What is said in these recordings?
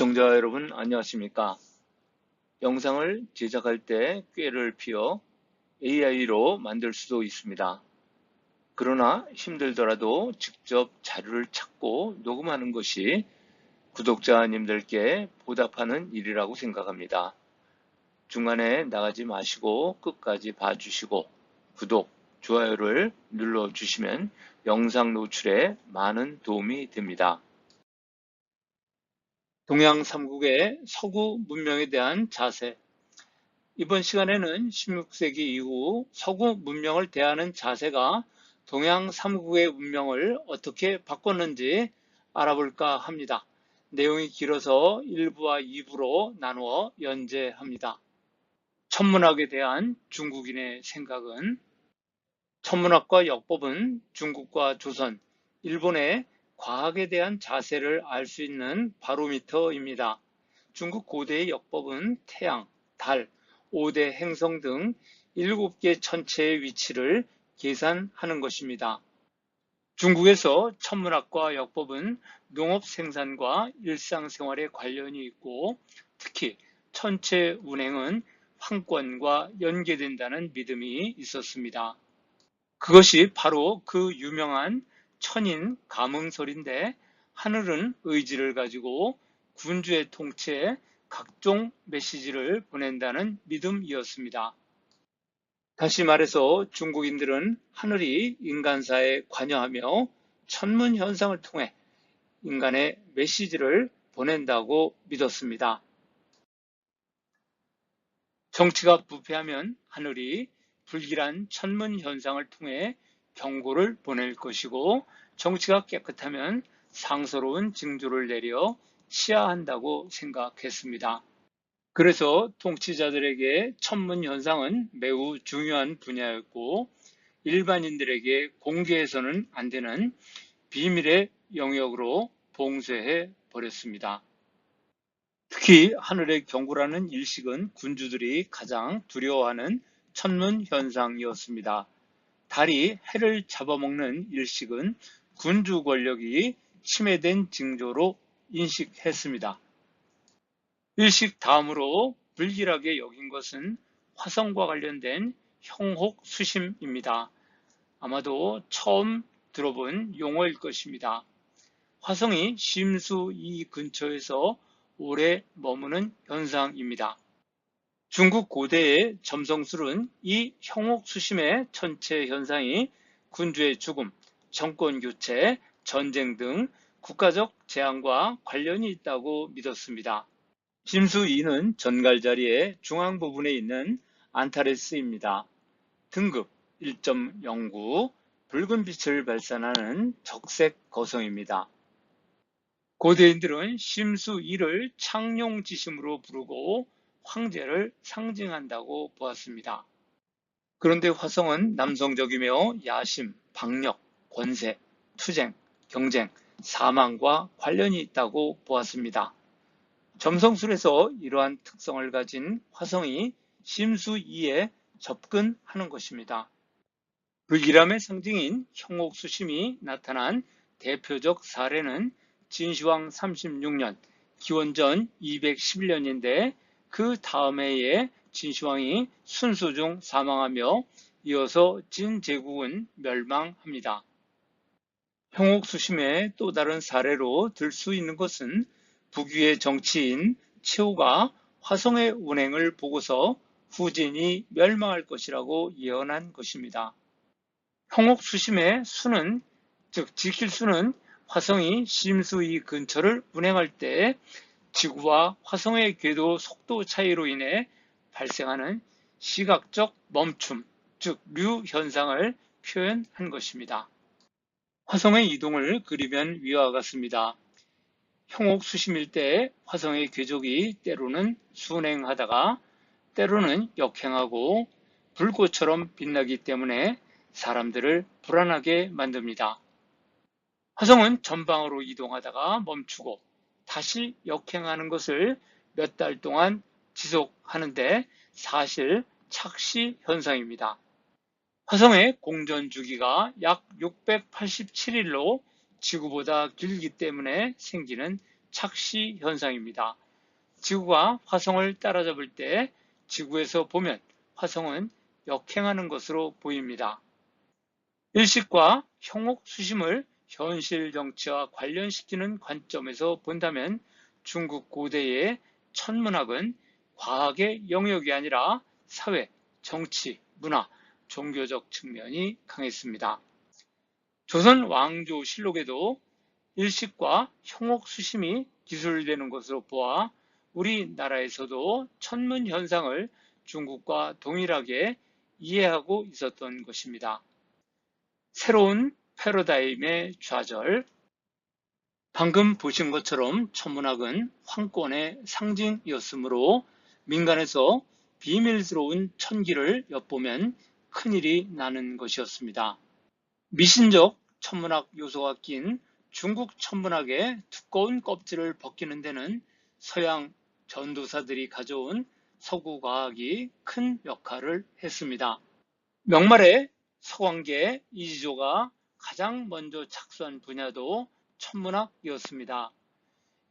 시청자 여러분 안녕하십니까? 영상을 제작할 때 꾀를 피워 AI로 만들 수도 있습니다. 그러나 힘들더라도 직접 자료를 찾고 녹음하는 것이 구독자님들께 보답하는 일이라고 생각합니다. 중간에 나가지 마시고 끝까지 봐주시고 구독, 좋아요를 눌러주시면 영상 노출에 많은 도움이 됩니다. 동양 삼국의 서구 문명에 대한 자세. 이번 시간에는 16세기 이후 서구 문명을 대하는 자세가 동양 삼국의 문명을 어떻게 바꿨는지 알아볼까 합니다. 내용이 길어서 1부와 2부로 나누어 연재합니다. 천문학에 대한 중국인의 생각은 천문학과 역법은 중국과 조선, 일본의 과학에 대한 자세를 알 수 있는 바로미터입니다. 중국 고대의 역법은 태양, 달, 5대 행성 등 7개 천체의 위치를 계산하는 것입니다. 중국에서 천문학과 역법은 농업 생산과 일상생활에 관련이 있고 특히 천체 운행은 황권과 연계된다는 믿음이 있었습니다. 그것이 바로 그 유명한 천인 감흥설인데 하늘은 의지를 가지고 군주의 통치에 각종 메시지를 보낸다는 믿음이었습니다. 다시 말해서 중국인들은 하늘이 인간사에 관여하며 천문 현상을 통해 인간의 메시지를 보낸다고 믿었습니다. 정치가 부패하면 하늘이 불길한 천문 현상을 통해 경고를 보낼 것이고 정치가 깨끗하면 상서로운 징조를 내려 치하한다고 생각했습니다. 그래서 통치자들에게 천문 현상은 매우 중요한 분야였고 일반인들에게 공개해서는 안 되는 비밀의 영역으로 봉쇄해 버렸습니다. 특히 하늘의 경고라는 일식은 군주들이 가장 두려워하는 천문 현상이었습니다. 달이 해를 잡아먹는 일식은 군주 권력이 침해된 징조로 인식했습니다. 일식 다음으로 불길하게 여긴 것은 화성과 관련된 형혹 수심입니다. 아마도 처음 들어본 용어일 것입니다. 화성이 심수 이 근처에서 오래 머무는 현상입니다. 중국 고대의 점성술은 이 형옥수심의 천체 현상이 군주의 죽음, 정권 교체, 전쟁 등 국가적 재앙과 관련이 있다고 믿었습니다. 심수 2는 전갈 자리의 중앙 부분에 있는 안타레스입니다. 등급 1.09 붉은 빛을 발산하는 적색 거성입니다. 고대인들은 심수 2를 창룡지심으로 부르고 황제를 상징한다고 보았습니다. 그런데 화성은 남성적이며 야심, 박력, 권세, 투쟁, 경쟁, 사망과 관련이 있다고 보았습니다. 점성술에서 이러한 특성을 가진 화성이 심수 2에 접근하는 것입니다. 불길함의 상징인 형옥수심이 나타난 대표적 사례는 진시황 36년, 기원전 211년인데 그 다음 해에 진시황이 순수 중 사망하며 이어서 진제국은 멸망합니다. 형옥수심의 또 다른 사례로 들 수 있는 것은 북위의 정치인 최후가 화성의 운행을 보고서 후진이 멸망할 것이라고 예언한 것입니다. 형옥수심의 수는 즉 지킬 수는 화성이 심수이 근처를 운행할 때 지구와 화성의 궤도 속도 차이로 인해 발생하는 시각적 멈춤, 즉 류 현상을 표현한 것입니다. 화성의 이동을 그리면 위와 같습니다. 형옥 수심일 때 화성의 궤적이 때로는 순행하다가 때로는 역행하고 불꽃처럼 빛나기 때문에 사람들을 불안하게 만듭니다. 화성은 전방으로 이동하다가 멈추고 다시 역행하는 것을 몇 달 동안 지속하는데 사실 착시 현상입니다. 화성의 공전 주기가 약 687일로 지구보다 길기 때문에 생기는 착시 현상입니다. 지구가 화성을 따라잡을 때 지구에서 보면 화성은 역행하는 것으로 보입니다. 일식과 형옥 수심을 현실 정치와 관련시키는 관점에서 본다면 중국 고대의 천문학은 과학의 영역이 아니라 사회, 정치, 문화, 종교적 측면이 강했습니다. 조선 왕조 실록에도 일식과 형옥 수심이 기술되는 것으로 보아 우리나라에서도 천문 현상을 중국과 동일하게 이해하고 있었던 것입니다. 새로운 패러다임의 좌절 방금 보신 것처럼 천문학은 황권의 상징이었으므로 민간에서 비밀스러운 천기를 엿보면 큰일이 나는 것이었습니다. 미신적 천문학 요소가 낀 중국 천문학의 두꺼운 껍질을 벗기는 데는 서양 전도사들이 가져온 서구 과학이 큰 역할을 했습니다. 명말에 서광계 이지조가 가장 먼저 착수한 분야도 천문학이었습니다.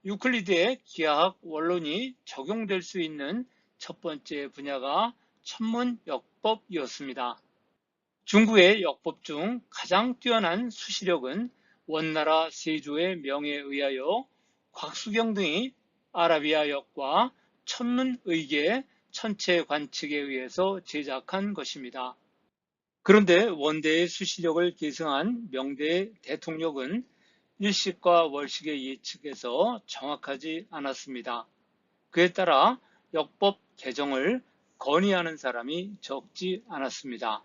유클리드의 기하학 원론이 적용될 수 있는 첫 번째 분야가 천문 역법이었습니다. 중국의 역법 중 가장 뛰어난 수시력은 원나라 세조의 명에 의하여 곽수경 등이 아라비아 역과 천문의계 천체 관측에 의해서 제작한 것입니다. 그런데 원대의 수시력을 계승한 명대의 대통령은 일식과 월식의 예측에서 정확하지 않았습니다. 그에 따라 역법 개정을 건의하는 사람이 적지 않았습니다.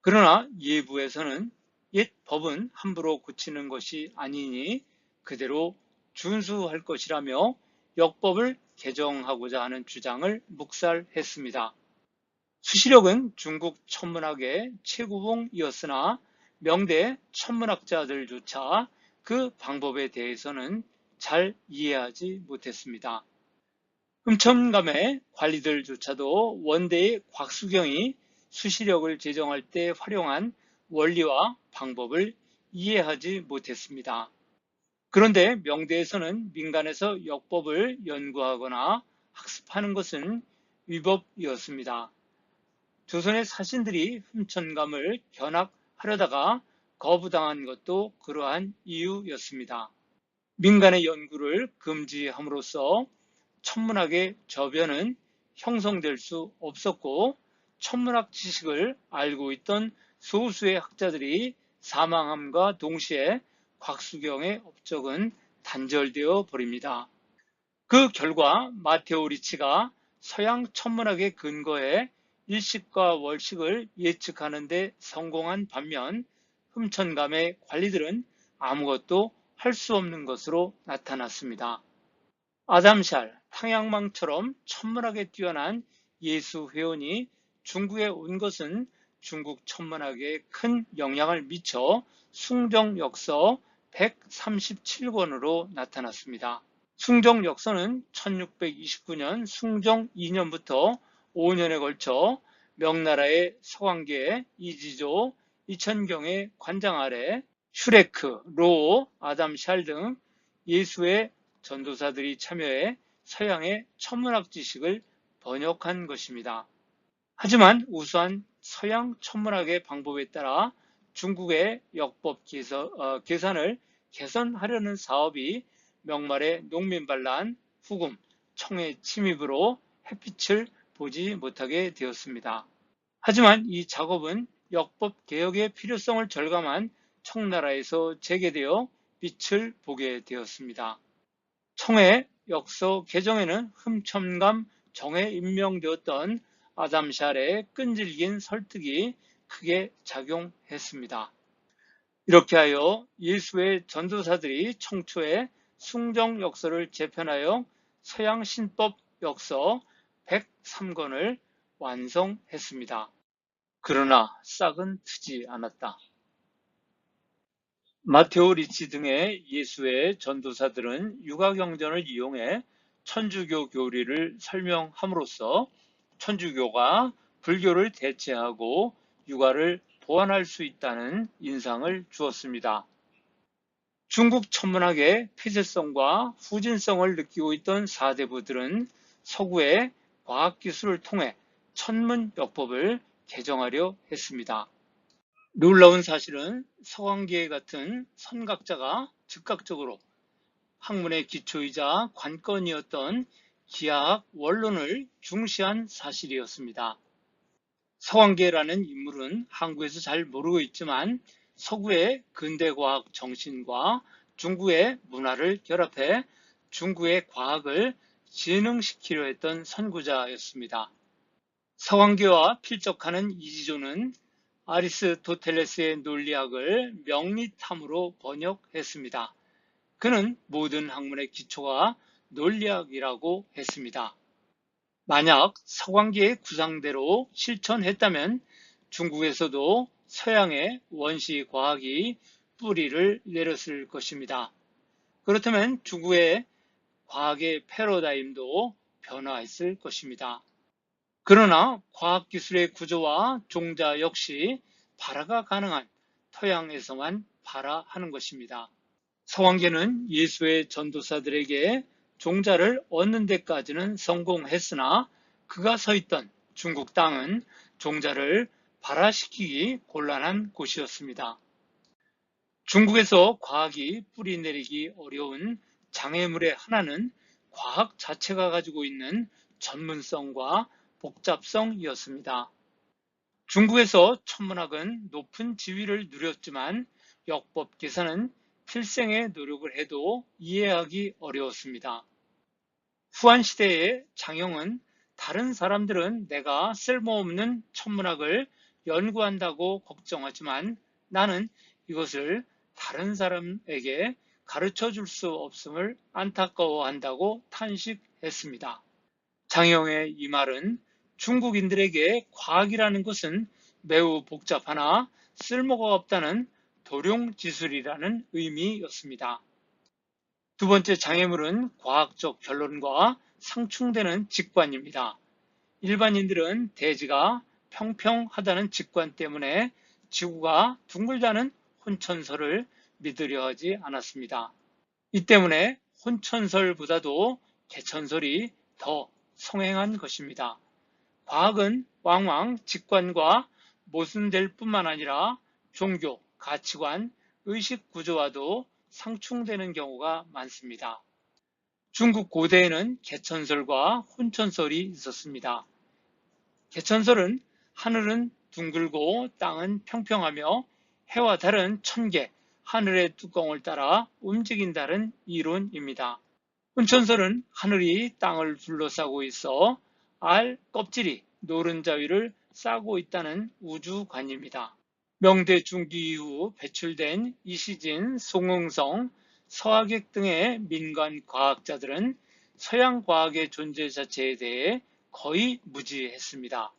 그러나 예부에서는 옛 법은 함부로 고치는 것이 아니니 그대로 준수할 것이라며 역법을 개정하고자 하는 주장을 묵살했습니다. 수시력은 중국 천문학의 최고봉이었으나 명대 천문학자들조차 그 방법에 대해서는 잘 이해하지 못했습니다. 흠천감의 관리들조차도 원대의 곽수경이 수시력을 제정할 때 활용한 원리와 방법을 이해하지 못했습니다. 그런데 명대에서는 민간에서 역법을 연구하거나 학습하는 것은 위법이었습니다. 조선의 사신들이 흠천감을 견학하려다가 거부당한 것도 그러한 이유였습니다. 민간의 연구를 금지함으로써 천문학의 저변은 형성될 수 없었고 천문학 지식을 알고 있던 소수의 학자들이 사망함과 동시에 곽수경의 업적은 단절되어 버립니다. 그 결과 마테오 리치가 서양 천문학의 근거에 일식과 월식을 예측하는 데 성공한 반면 흠천감의 관리들은 아무것도 할 수 없는 것으로 나타났습니다. 아담샬, 탕양망처럼 천문학에 뛰어난 예수 회원이 중국에 온 것은 중국 천문학에 큰 영향을 미쳐 숭정역서 137권으로 나타났습니다. 숭정역서는 1629년 숭정 2년부터 5년에 걸쳐 명나라의 서광계 이지조 이천경의 관장 아래 슈레크, 로, 아담 샬 등 예수의 전도사들이 참여해 서양의 천문학 지식을 번역한 것입니다. 하지만 우수한 서양 천문학의 방법에 따라 중국의 역법 어, 계산을 개선하려는 사업이 명말의 농민반란, 후금, 청의 침입으로 햇빛을 보지 못하게 되었습니다. 하지만 이 작업은 역법 개혁의 필요성을 절감한 청나라에서 재개되어 빛을 보게 되었습니다. 청의 역서 개정에는 흠첨감 정에 임명되었던 아담샬의 끈질긴 설득이 크게 작용했습니다. 이렇게 하여 예수의 전도사들이 청초에 숭정 역서를 재편하여 서양 신법 역서 103권을 완성했습니다. 그러나 싹은 트지 않았다. 마테오 리치 등의 예수의 전도사들은 육아경전을 이용해 천주교 교리를 설명함으로써 천주교가 불교를 대체하고 육아를 보완할 수 있다는 인상을 주었습니다. 중국 천문학의 폐쇄성과 후진성을 느끼고 있던 사대부들은 서구의 과학기술을 통해 천문역법을 개정하려 했습니다. 놀라운 사실은 서광계 같은 선각자가 즉각적으로 학문의 기초이자 관건이었던 기하학 원론을 중시한 사실이었습니다. 서광계라는 인물은 한국에서 잘 모르고 있지만 서구의 근대과학 정신과 중국의 문화를 결합해 중국의 과학을 진흥시키려 했던 선구자였습니다. 서광계와 필적하는 이지조는 아리스토텔레스의 논리학을 명리탐으로 번역했습니다. 그는 모든 학문의 기초가 논리학이라고 했습니다. 만약 서광계의 구상대로 실천했다면 중국에서도 서양의 원시 과학이 뿌리를 내렸을 것입니다. 그렇다면 중국의 과학의 패러다임도 변화했을 것입니다. 그러나 과학기술의 구조와 종자 역시 발화가 가능한 토양에서만 발화하는 것입니다. 서왕계는 예수의 전도사들에게 종자를 얻는 데까지는 성공했으나 그가 서 있던 중국 땅은 종자를 발화시키기 곤란한 곳이었습니다. 중국에서 과학이 뿌리 내리기 어려운 장애물의 하나는 과학 자체가 가지고 있는 전문성과 복잡성이었습니다. 중국에서 천문학은 높은 지위를 누렸지만 역법 계산은 필생의 노력을 해도 이해하기 어려웠습니다. 후한 시대의 장영은 다른 사람들은 내가 쓸모없는 천문학을 연구한다고 걱정하지만 나는 이것을 다른 사람에게 가르쳐 줄 수 없음을 안타까워한다고 탄식했습니다. 장영의 이 말은 중국인들에게 과학이라는 것은 매우 복잡하나 쓸모가 없다는 도룡지술이라는 의미였습니다. 두 번째 장애물은 과학적 결론과 상충되는 직관입니다. 일반인들은 대지가 평평하다는 직관 때문에 지구가 둥글다는 혼천설을 믿으려 하지 않았습니다. 이 때문에 혼천설보다도 개천설이 더 성행한 것입니다. 과학은 왕왕 직관과 모순될 뿐만 아니라 종교, 가치관, 의식 구조와도 상충되는 경우가 많습니다. 중국 고대에는 개천설과 혼천설이 있었습니다. 개천설은 하늘은 둥글고 땅은 평평하며 해와 달은 천개, 하늘의 뚜껑을 따라 움직인다는 이론입니다. 혼천설은 하늘이 땅을 둘러싸고 있어 알 껍질이 노른자 위를 싸고 있다는 우주관입니다. 명대 중기 이후 배출된 이시진, 송응성, 서학객 등의 민간 과학자들은 서양 과학의 존재 자체에 대해 거의 무지했습니다.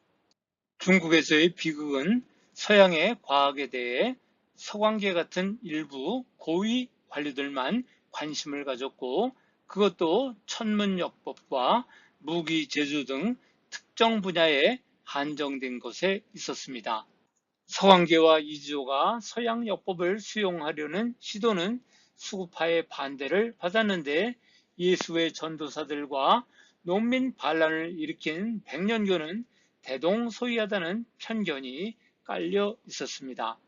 중국에서의 비극은 서양의 과학에 대해 서광계 같은 일부 고위 관료들만 관심을 가졌고 그것도 천문역법과 무기 제조 등 특정 분야에 한정된 것에 있었습니다. 서광계와 이지조가 서양 역법을 수용하려는 시도는 수구파의 반대를 받았는데 예수의 전도사들과 농민 반란을 일으킨 백년교는 대동소이하다는 편견이 깔려 있었습니다.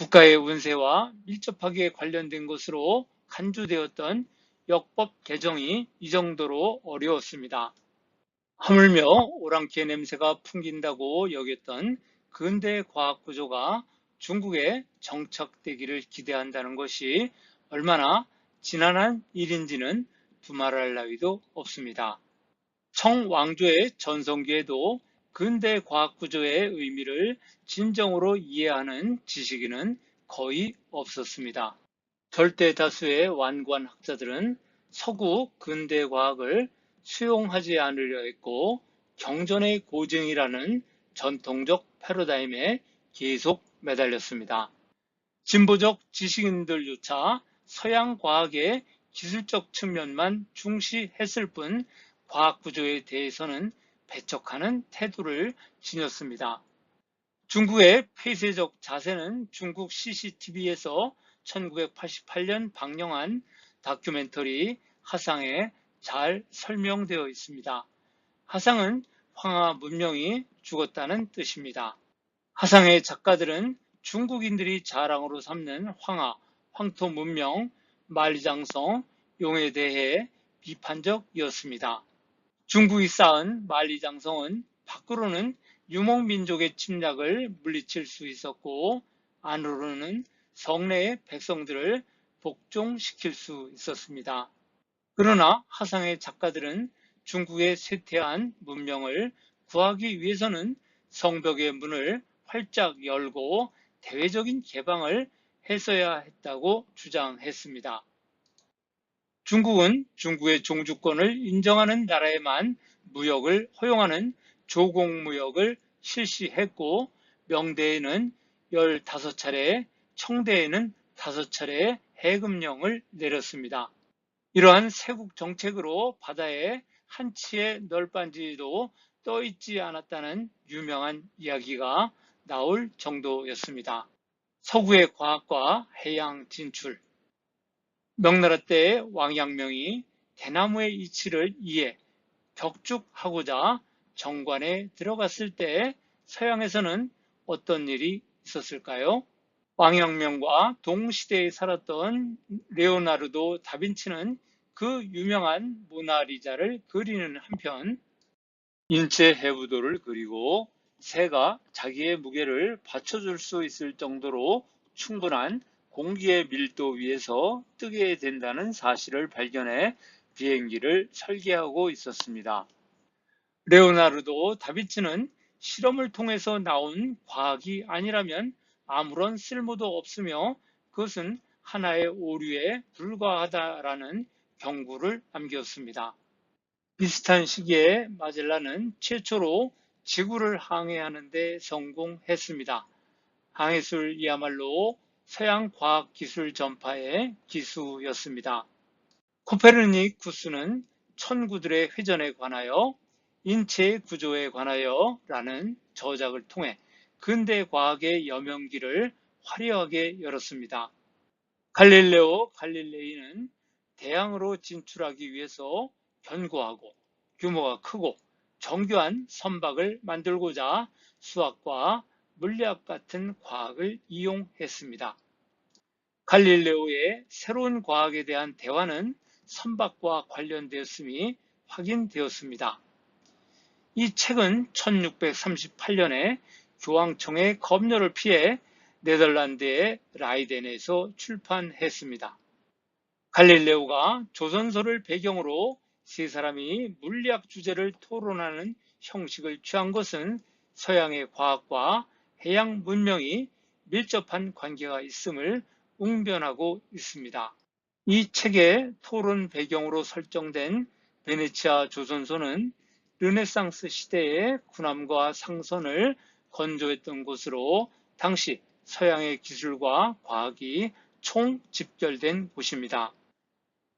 국가의 운세와 밀접하게 관련된 것으로 간주되었던 역법 개정이 이 정도로 어려웠습니다. 하물며 오랑캐 냄새가 풍긴다고 여겼던 근대 과학 구조가 중국에 정착되기를 기대한다는 것이 얼마나 지난한 일인지는 두말할 나위도 없습니다. 청왕조의 전성기에도 근대 과학 구조의 의미를 진정으로 이해하는 지식인은 거의 없었습니다. 절대 다수의 완관 학자들은 서구 근대 과학을 수용하지 않으려 했고 경전의 고증이라는 전통적 패러다임에 계속 매달렸습니다. 진보적 지식인들조차 서양 과학의 기술적 측면만 중시했을 뿐 과학 구조에 대해서는 배척하는 태도를 지녔습니다. 중국의 폐쇄적 자세는 중국 CCTV에서 1988년 방영한 다큐멘터리 하상에 잘 설명되어 있습니다. 하상은 황하 문명이 죽었다는 뜻입니다. 하상의 작가들은 중국인들이 자랑으로 삼는 황하, 황토 문명, 만리장성, 용에 대해 비판적이었습니다. 중국이 쌓은 만리장성은 밖으로는 유목민족의 침략을 물리칠 수 있었고 안으로는 성내의 백성들을 복종시킬 수 있었습니다. 그러나 하상의 작가들은 중국의 쇠퇴한 문명을 구하기 위해서는 성벽의 문을 활짝 열고 대외적인 개방을 했어야 했다고 주장했습니다. 중국은 중국의 종주권을 인정하는 나라에만 무역을 허용하는 조공무역을 실시했고 명대에는 15차례, 청대에는 5차례 해금령을 내렸습니다. 이러한 세국 정책으로 바다에 한치의 널빤지도 떠 있지 않았다는 유명한 이야기가 나올 정도였습니다. 서구의 과학과 해양 진출 명나라 때 왕양명이 대나무의 이치를 이해 격축하고자 정관에 들어갔을 때 서양에서는 어떤 일이 있었을까요? 왕양명과 동시대에 살았던 레오나르도 다빈치는 그 유명한 모나리자를 그리는 한편 인체 해부도를 그리고 새가 자기의 무게를 받쳐줄 수 있을 정도로 충분한 공기의 밀도 위에서 뜨게 된다는 사실을 발견해 비행기를 설계하고 있었습니다. 레오나르도 다빈치는 실험을 통해서 나온 과학이 아니라면 아무런 쓸모도 없으며 그것은 하나의 오류에 불과하다라는 경고를 남겼습니다. 비슷한 시기에 마젤란은 최초로 지구를 항해하는 데 성공했습니다. 항해술이야말로 서양 과학 기술 전파의 기수였습니다. 코페르니쿠스는 천구들의 회전에 관하여 인체의 구조에 관하여 라는 저작을 통해 근대 과학의 여명기를 화려하게 열었습니다. 갈릴레오 갈릴레이는 대양으로 진출하기 위해서 견고하고 규모가 크고 정교한 선박을 만들고자 수학과 물리학 같은 과학을 이용했습니다. 갈릴레오의 새로운 과학에 대한 대화는 선박과 관련되었음이 확인되었습니다. 이 책은 1638년에 교황청의 검열을 피해 네덜란드의 라이덴에서 출판했습니다. 갈릴레오가 조선소를 배경으로 세 사람이 물리학 주제를 토론하는 형식을 취한 것은 서양의 과학과 해양 문명이 밀접한 관계가 있음을 웅변하고 있습니다. 이 책의 토론 배경으로 설정된 베네치아 조선소는 르네상스 시대의 군함과 상선을 건조했던 곳으로 당시 서양의 기술과 과학이 총 집결된 곳입니다.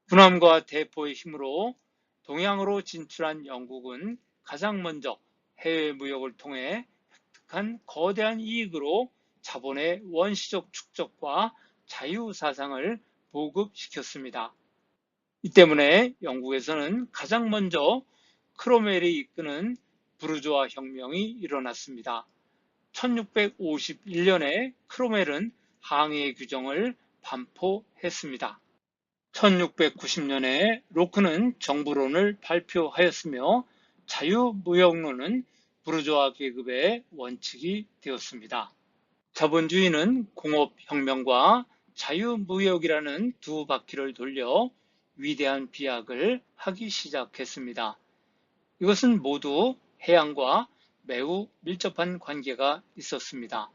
군함과 대포의 힘으로 동양으로 진출한 영국은 가장 먼저 해외 무역을 통해 획득한 거대한 이익으로 자본의 원시적 축적과 자유사상을 보급시켰습니다. 이 때문에 영국에서는 가장 먼저 크로멜이 이끄는 부르주아 혁명이 일어났습니다. 1651년에 크로멜은 항해 규정을 반포했습니다. 1690년에 로크는 정부론을 발표하였으며 자유무역론은 부르주아 계급의 원칙이 되었습니다. 자본주의는 공업혁명과 자유무역이라는 두 바퀴를 돌려 위대한 비약을 하기 시작했습니다. 이것은 모두 해양과 매우 밀접한 관계가 있었습니다.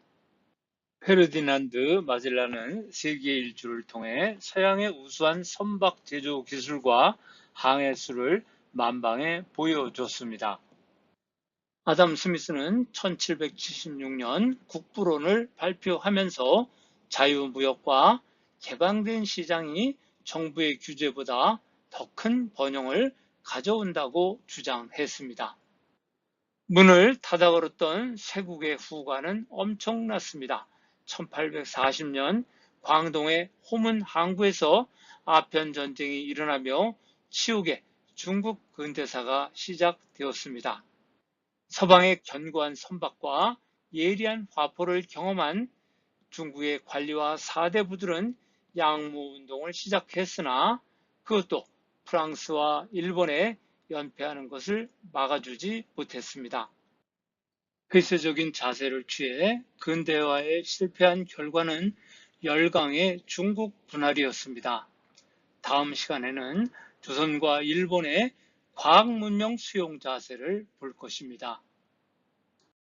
페르디난드 마젤란은 세계 일주를 통해 서양의 우수한 선박 제조 기술과 항해술을 만방에 보여줬습니다. 아담 스미스는 1776년 국부론을 발표하면서 자유무역과 개방된 시장이 정부의 규제보다 더 큰 번영을 가져온다고 주장했습니다. 문을 닫아 걸었던 세국의 후과는 엄청났습니다. 1840년 광동의 호문 항구에서 아편 전쟁이 일어나며 치옥의 중국 근대사가 시작되었습니다. 서방의 견고한 선박과 예리한 화포를 경험한 중국의 관리와 사대부들은 양무 운동을 시작했으나 그것도 프랑스와 일본에 연패하는 것을 막아주지 못했습니다. 폐쇄적인 자세를 취해 근대화에 실패한 결과는 열강의 중국 분할이었습니다. 다음 시간에는 조선과 일본의 과학 문명 수용 자세를 볼 것입니다.